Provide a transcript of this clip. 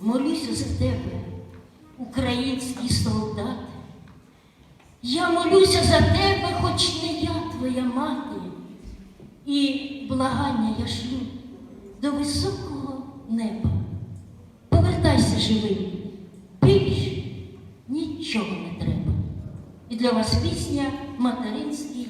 молюся за тебе, український солдат. Я молюся за тебе, хоч не я твоя мати, і благання я шлю до високого неба. Повертайся живим, більш нічого не треба. І для вас пісня материнський